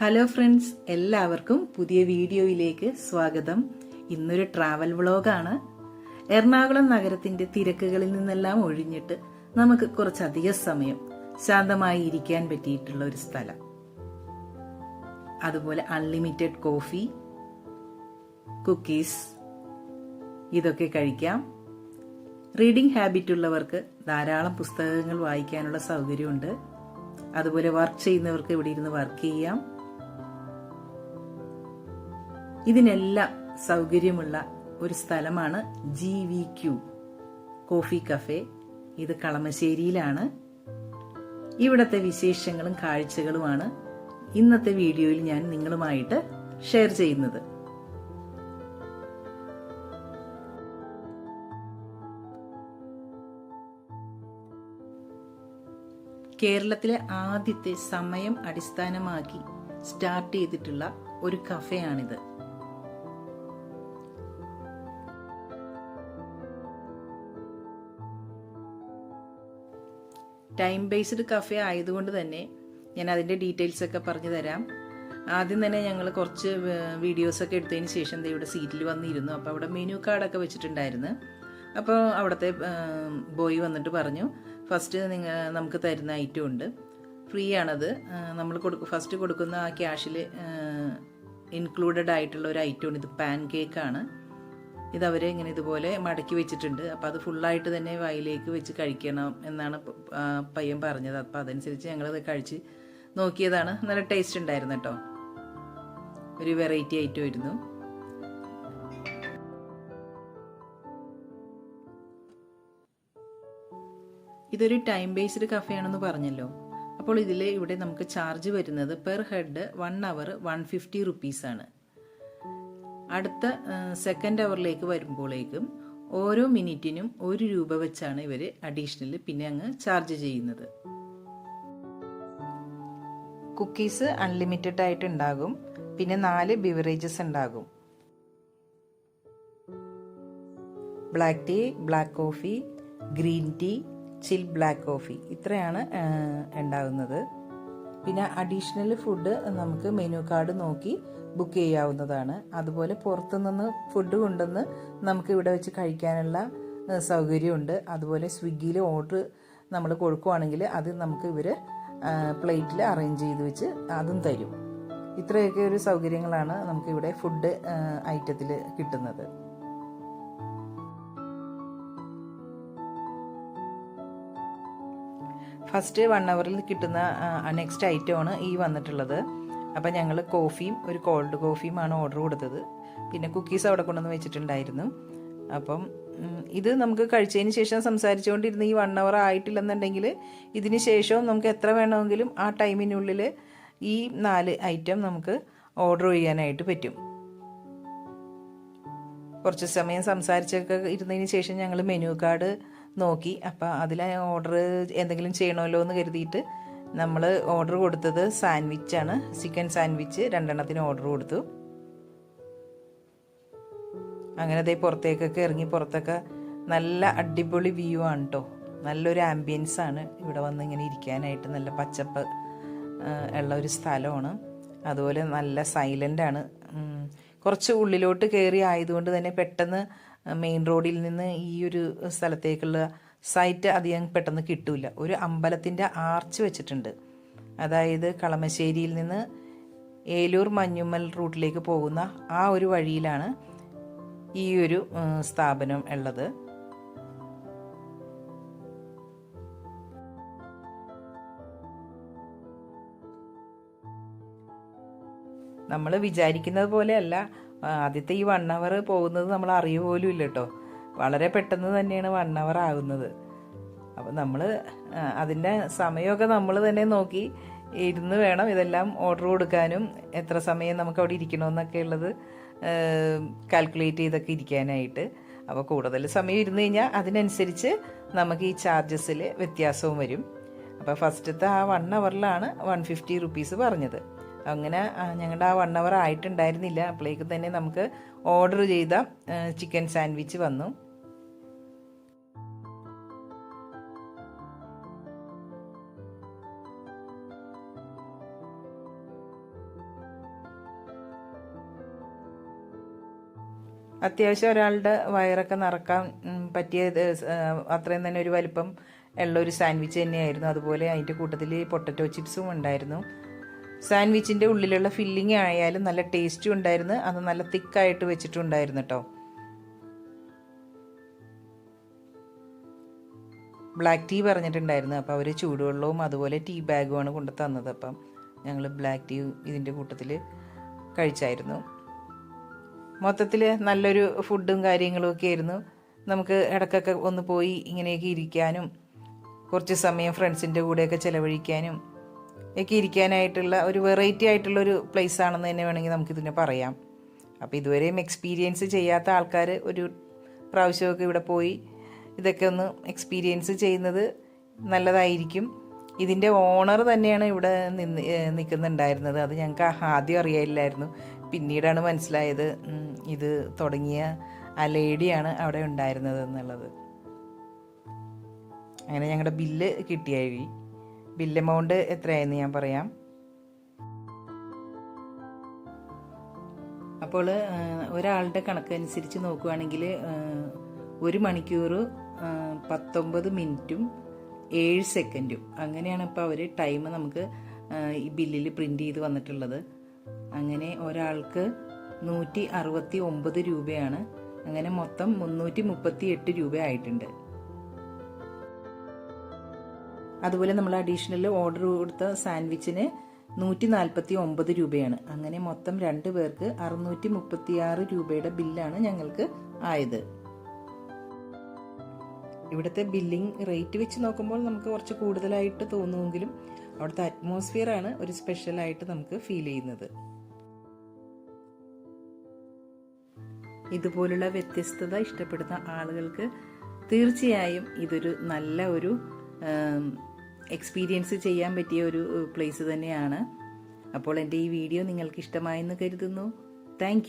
Hello friends എല്ലാവർക്കും പുതിയ വീഡിയോയിലേക്ക് സ്വാഗതം. ഇന്നൊരു ട്രാവൽ വ്ളോഗാണ് എറണാകുളം നഗരത്തിന്റെ തിരക്കുകളിൽ നിന്നെല്ലാം ഒഴിഞ്ഞിട്ട് നമുക്ക് കുറച്ചധിക സമയം ശാന്തമായി ഇരിക്കാൻ പറ്റിയിട്ടുള്ള ഒരു സ്ഥലം. അതുപോലെ അൺലിമിറ്റഡ് കോഫി കുക്കീസ് ഇതൊക്കെ കഴിക്കാം. റീഡിംഗ് ഹാബിറ്റ് ഉള്ളവർക്ക് ധാരാളം പുസ്തകങ്ങൾ വായിക്കാനുള്ള സൗകര്യമുണ്ട്. അതുപോലെ വർക്ക് ചെയ്യുന്നവർക്ക് ഇവിടെ ഇരുന്ന് വർക്ക് ചെയ്യാം. ഇതിനെല്ലാം സൗകര്യമുള്ള ഒരു സ്ഥലമാണ് G V Q coffee cafe. ഇത് കളമശ്ശേരിയിലാണ്. ഇവിടത്തെ വിശേഷങ്ങളും കാഴ്ചകളുമാണ് ഇന്നത്തെ വീഡിയോയിൽ ഞാൻ നിങ്ങളുമായിട്ട് ഷെയർ ചെയ്യുന്നത്. കേരളത്തിലെ ആദ്യത്തെ സമയം അടിസ്ഥാനമാക്കി സ്റ്റാർട്ട് ചെയ്തിട്ടുള്ള ഒരു കഫയാണിത്. ടൈം ബേസ്ഡ് കഫേ ആയതുകൊണ്ട് തന്നെ ഞാൻ അതിന്റെ ഡീറ്റെയിൽസ് ഒക്കെ പറഞ്ഞു തരാം. ആദ്യം തന്നെ ഞങ്ങൾ കുറച്ച് വീഡിയോസ് ഒക്കെ എടുത്തതിന് ശേഷം ഇവിടെ സീറ്റിൽ വന്നിരുന്നു. അപ്പോൾ അവിടെ മെനു കാർഡൊക്കെ വെച്ചിട്ടുണ്ടായിരുന്നു. അപ്പോൾ അവിടുത്തെ ബോയ് വന്നിട്ട് പറഞ്ഞു ഫസ്റ്റ് നിങ്ങൾ നമുക്ക് തരുന്ന ഐറ്റം ഉണ്ട്. ഫ്രീ ആണത്. നമ്മൾ കൊടുക്കും ഫസ്റ്റ് കൊടുക്കുന്ന ആ ക്യാഷിൽ ഇൻക്ലൂഡഡ് ആയിട്ടുള്ള ഒരു ഐറ്റമാണ് ഇത് പാൻ കേക്കാണ് ഇത് അവർ ഇങ്ങനെ ഇതുപോലെ മടക്കി വെച്ചിട്ടുണ്ട്. അപ്പോൾ അത് ഫുള്ളായിട്ട് തന്നെ വായിലേക്ക് വെച്ച് കഴിക്കണം എന്നാണ് പയ്യൻ പറഞ്ഞത്. അപ്പോൾ അതനുസരിച്ച് ഞങ്ങളത് കഴിച്ച് നോക്കിയതാണ്. നല്ല ടേസ്റ്റ് ഉണ്ടായിരുന്നു കേട്ടോ. ഒരു വെറൈറ്റി ഐറ്റം ആയിരുന്നു. ഇതൊരു ടൈം ബേസ്ഡ് കഫേ ആണെന്ന് പറഞ്ഞല്ലോ. അപ്പോൾ ഇതിൽ ഇവിടെ നമുക്ക് ചാർജ് വരുന്നത് per head one hour one fifty റുപ്പീസാണ് അടുത്ത സെക്കൻഡ് അവറിലേക്ക് വരുമ്പോഴേക്കും ഓരോ മിനിറ്റിനും ഒരു രൂപ വെച്ചാണ് ഇവർ അഡീഷണൽ പിന്നെ അങ്ങ് ചാർജ് ചെയ്യുന്നത്. കുക്കീസ് അൺലിമിറ്റഡ് ആയിട്ട് ഉണ്ടാകും പിന്നെ നാല് ബിവറേജസ് ഉണ്ടാകും. Black tea black coffee green tea chill black coffee ഇത്രയാണ് ഉണ്ടാകുന്നത്. പിന്നെ അഡീഷണൽ ഫുഡ് നമുക്ക് മെനു കാർഡ് നോക്കി ബുക്ക് ചെയ്യാവുന്നതാണ്. അതുപോലെ പുറത്തുനിന്ന് ഫുഡ് കൊണ്ടുവന്ന് നമുക്ക് ഇവിടെ വെച്ച് കഴിക്കാനുള്ള സൗകര്യമുണ്ട്. അതുപോലെ സ്വിഗ്ഗിയിൽ ഓർഡർ നമ്മൾ കൊടുക്കുവാണെങ്കിൽ അത് നമുക്ക് ഇവർ പ്ലേറ്റിൽ അറേഞ്ച് ചെയ്ത് വെച്ച് അതും തരും. ഇത്രയൊക്കെ ഒരു സൗകര്യങ്ങളാണ് നമുക്കിവിടെ ഫുഡ് ഐറ്റത്തിൽ കിട്ടുന്നത്. ഫസ്റ്റ് വൺ അവറിൽ കിട്ടുന്ന നെക്സ്റ്റ് ഐറ്റമാണ് ഈ വന്നിട്ടുള്ളത്. അപ്പം ഞങ്ങൾ കോഫിയും ഒരു കോൾഡ് കോഫിയുമാണ് ഓർഡർ കൊടുത്തത്. പിന്നെ കുക്കീസ് അവിടെ കൊണ്ടുവന്ന് വെച്ചിട്ടുണ്ടായിരുന്നു. അപ്പം ഇത് നമുക്ക് കഴിച്ചതിന് ശേഷം സംസാരിച്ചുകൊണ്ടിരുന്ന ഈ വൺ അവർ ആയിട്ടില്ലെന്നുണ്ടെങ്കിൽ ഇതിന് ശേഷവും നമുക്ക് എത്ര വേണമെങ്കിലും ആ ടൈമിനുള്ളിൽ ഈ നാല് ഐറ്റം നമുക്ക് ഓർഡർ ചെയ്യാനായിട്ട് പറ്റും. കുറച്ച് സമയം സംസാരിച്ചൊക്കെ ഇരുന്നതിന് ശേഷം ഞങ്ങൾ മെനു കാർഡ് നോക്കി. അപ്പോൾ അതിൽ ഓർഡർ എന്തെങ്കിലും ചെയ്യണമല്ലോ എന്ന് കരുതിയിട്ട് നമ്മൾ ഓർഡർ കൊടുത്തത് സാൻഡ്വിച്ചാണ് ചിക്കൻ സാൻഡ്വിച്ച് രണ്ടെണ്ണത്തിന് ഓർഡർ കൊടുത്തു. അങ്ങനെ അതേ പുറത്തേക്കൊക്കെ ഇറങ്ങി പുറത്തൊക്കെ നല്ല അടിപൊളി വ്യൂ ആണ് കേട്ടോ നല്ലൊരു ആംബിയൻസ് ആണ് ഇവിടെ വന്ന് ഇങ്ങനെ ഇരിക്കാനായിട്ട്. നല്ല പച്ചപ്പ് ഉള്ള ഒരു സ്ഥലമാണ്. അതുപോലെ നല്ല സൈലന്റ് ആണ്. കുറച്ച് ഉള്ളിലോട്ട് കയറി ആയതുകൊണ്ട് തന്നെ പെട്ടെന്ന് മെയിൻ റോഡിൽ നിന്ന് ഈ ഒരു സ്ഥലത്തേക്കുള്ള സൈറ്റ് അധികം പെട്ടെന്ന് കിട്ടില്ല ഒരു അമ്പലത്തിന്റെ ആർച്ച് വെച്ചിട്ടുണ്ട്. അതായത് കളമശ്ശേരിയിൽ നിന്ന് ഏലൂർ മഞ്ഞുമ്മൽ റൂട്ടിലേക്ക് പോകുന്ന ആ ഒരു വഴിയിലാണ് ഈ ഒരു സ്ഥാപനം ഉള്ളത്. നമ്മൾ വിചാരിക്കുന്നത് പോലെയല്ല ആദ്യത്തെ ഈ വൺ അവർ പോകുന്നത് നമ്മൾ അറിയ പോലും ഇല്ല കേട്ടോ വളരെ പെട്ടെന്ന് തന്നെയാണ് വൺ അവർ ആകുന്നത്. അപ്പം നമ്മൾ അതിന്റെ സമയമൊക്കെ നമ്മൾ തന്നെ നോക്കി ഇരുന്ന് വേണം ഇതെല്ലാം ഓർഡർ കൊടുക്കാനും എത്ര സമയം നമുക്ക് അവിടെ ഇരിക്കണമെന്നൊക്കെ ഉള്ളത് കാൽക്കുലേറ്റ് ചെയ്തൊക്കെ ഇരിക്കാനായിട്ട്. അപ്പോൾ കൂടുതൽ സമയം ഇരുന്ന് കഴിഞ്ഞാൽ അതിനനുസരിച്ച് നമുക്ക് ഈ ചാർജസിൽ വ്യത്യാസവും വരും. അപ്പോൾ ഫസ്റ്റത്തെ ആ വൺ അവറിലാണ് വൺ ഫിഫ്റ്റി റുപ്പീസ് പറഞ്ഞത്. അങ്ങനെ ഞങ്ങളുടെ ആ വൺ അവർ ആയിട്ടുണ്ടായിരുന്നില്ല. അപ്പോഴേക്കും തന്നെ നമുക്ക് ഓർഡർ ചെയ്ത ചിക്കൻ സാൻഡ്വിച്ച് വന്നു. അത്യാവശ്യം ഒരാളുടെ വയറൊക്കെ നിറക്കാൻ പറ്റിയ അത്രയും തന്നെ ഒരു വലിപ്പം ഉള്ള ഒരു സാൻഡ്വിച്ച് തന്നെയായിരുന്നു. അതുപോലെ അതിന്റെ കൂട്ടത്തിൽ പൊട്ടറ്റോ ചിപ്സും ഉണ്ടായിരുന്നു. സാൻഡ്വിച്ചിന്റെ ഉള്ളിലുള്ള ഫില്ലിംഗ് ആയാലും നല്ല ടേസ്റ്റും ഉണ്ടായിരുന്നു. അത് നല്ല തിക്കായിട്ട് വെച്ചിട്ടുണ്ടായിരുന്നു കേട്ടോ ബ്ലാക്ക് ടീ പറഞ്ഞിട്ടുണ്ടായിരുന്നു. അപ്പോൾ അവർ ചൂടുവെള്ളവും അതുപോലെ ടീ ബാഗുമാണ് കൊണ്ട് തന്നത് അപ്പം ഞങ്ങൾ ബ്ലാക്ക് ടീ ഇതിന്റെ കൂട്ടത്തിൽ കഴിച്ചായിരുന്നു. മൊത്തത്തിൽ നല്ലൊരു ഫുഡും കാര്യങ്ങളും ഒക്കെ ആയിരുന്നു. നമുക്ക് ഇടയ്ക്കൊക്കെ ഒന്ന് പോയി ഇങ്ങനെയൊക്കെ ഇരിക്കാനും കുറച്ച് സമയം ഫ്രണ്ട്സിന്റെ കൂടെയൊക്കെ ചിലവഴിക്കാനും ഒക്കെ ഇരിക്കാനായിട്ടുള്ള ഒരു വെറൈറ്റി ആയിട്ടുള്ള ഒരു പ്ലേസ് ആണെന്ന് തന്നെ വേണമെങ്കിൽ നമുക്കിതിനെ പറയാം. അപ്പോൾ ഇതുവരെയും എക്സ്പീരിയൻസ് ചെയ്യാത്ത ആൾക്കാർ ഒരു പ്രാവശ്യമൊക്കെ ഇവിടെ പോയി ഇതൊക്കെ ഒന്ന് എക്സ്പീരിയൻസ് ചെയ്യുന്നത് നല്ലതായിരിക്കും. ഇതിന്റെ ഓണർ തന്നെയാണ് ഇവിടെ നിന്ന് നിൽക്കുന്നുണ്ടായിരുന്നത് അത് ഞങ്ങൾക്ക് ആദ്യം അറിയില്ലായിരുന്നു പിന്നീടാണ് മനസ്സിലായത് ഇത് തുടങ്ങിയ ആ ലേഡിയാണ് അവിടെ ഉണ്ടായിരുന്നത് എന്നുള്ളത്. അങ്ങനെ ഞങ്ങളുടെ ബില്ല് കിട്ടിയായി ബില്ല് എമൗണ്ട് എത്രയായെന്ന് ഞാൻ പറയാം. അപ്പോൾ ഒരാളുടെ കണക്കനുസരിച്ച് നോക്കുകയാണെങ്കിൽ ഒരു മണിക്കൂർ പത്തൊമ്പത് മിനിറ്റും ഏഴ് സെക്കൻഡും. അങ്ങനെയാണ് ഇപ്പോൾ അവർ ടൈം നമുക്ക് ഈ ബില്ലിൽ പ്രിന്റ് ചെയ്ത് വന്നിട്ടുള്ളത്. അങ്ങനെ ഒരാൾക്ക് നൂറ്റി അറുപത്തി ഒമ്പത് രൂപയാണ്. അങ്ങനെ മൊത്തം മുന്നൂറ്റി മുപ്പത്തി എട്ട് രൂപ ആയിട്ടുണ്ട് അതുപോലെ നമ്മൾ അഡീഷണൽ ഓർഡർ കൊടുത്ത സാൻഡ്വിച്ചിന് നൂറ്റി നാൽപ്പത്തി ഒമ്പത് രൂപയാണ്. അങ്ങനെ മൊത്തം രണ്ട് പേർക്ക് അറുന്നൂറ്റി മുപ്പത്തി ആറ് രൂപയുടെ ബില്ലാണ് ഞങ്ങൾക്ക് ആയത്. ഇവിടുത്തെ ബില്ലിംഗ് റേറ്റ് വെച്ച് നോക്കുമ്പോൾ നമുക്ക് കുറച്ച് കൂടുതലായിട്ട് തോന്നുമെങ്കിലും അവിടുത്തെ അറ്റ്മോസ്ഫിയർ ആണ് ഒരു സ്പെഷ്യലായിട്ട് നമുക്ക് ഫീൽ ചെയ്യുന്നത്. ഇതുപോലുള്ള വ്യത്യസ്തത ഇഷ്ടപ്പെടുന്ന ആളുകൾക്ക് തീർച്ചയായും ഇതൊരു നല്ല ഒരു എക്സ്പീരിയൻസ് ചെയ്യാൻ പറ്റിയ ഒരു പ്ലേസ് തന്നെയാണ്. അപ്പോൾ എന്റെ ഈ വീഡിയോ നിങ്ങൾക്ക് ഇഷ്ടമായെന്ന് കരുതുന്നു. താങ്ക്